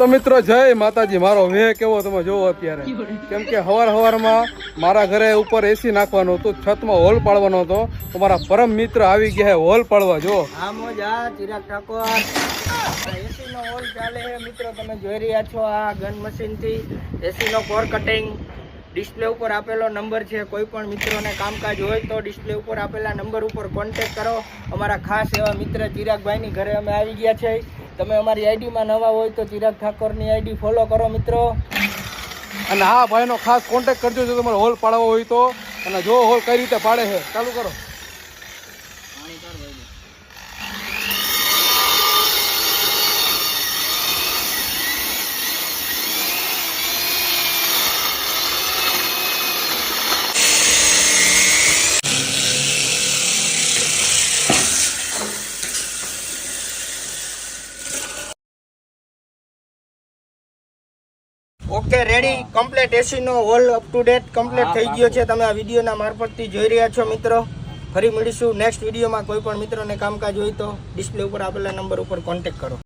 તો મિત્રો, જય માતાજી. મારો વેહ કેવો તમે જોવો અત્યારે. કેમ કે હવાર હવારમાં મારા ઘરે ઉપર એસી નાખવાનું હતું, છતમાં હોલ પાડવાનો હતો. તો મારા પરમ મિત્ર આવી ગયા હોલ પાડવા, જો. આ ચિરાગ ઠાકોર. એસી નો હોલ ચાલે મિત્રો, તમે જોઈ રહ્યા છો આ ગન મશીનથી એસીનો એસી કોર કટિંગ ડિસ્પ્લે ઉપર આપેલો નંબર છે. કોઈ પણ મિત્રોને કામકાજ હોય તો ડિસ્પ્લે ઉપર આપેલા નંબર ઉપર કોન્ટેક કરો. અમારા ખાસ એવા મિત્ર ચિરાગભાઈની ઘરે અમે આવી ગયા છે. તમે અમારી આઈડીમાં નવા હોય તો ચિરાગ ઠાકોરની આઈડી ફોલો કરો મિત્રો. અને હા ભાઈનો ખાસ કોન્ટેક્ટ કરજો જો તમારે હોલ પાડવો હોય તો. અને જો હોલ કઈ રીતે પાડે છે ચાલુ કરો. Okay ready complete AC no hole up to date complete થઈ ગયો છે. તમે આ વિડીયોના મારફતથી જોઈ રહ્યા છો મિત્રો. ફરી મળીશું નેક્સ્ટ વિડીયોમાં. કોઈ પણ મિત્રોને કામકાજ હોય તો ડિસ્પ્લે ઉપર આપેલા નંબર ઉપર કોન્ટેક્ટ કરો.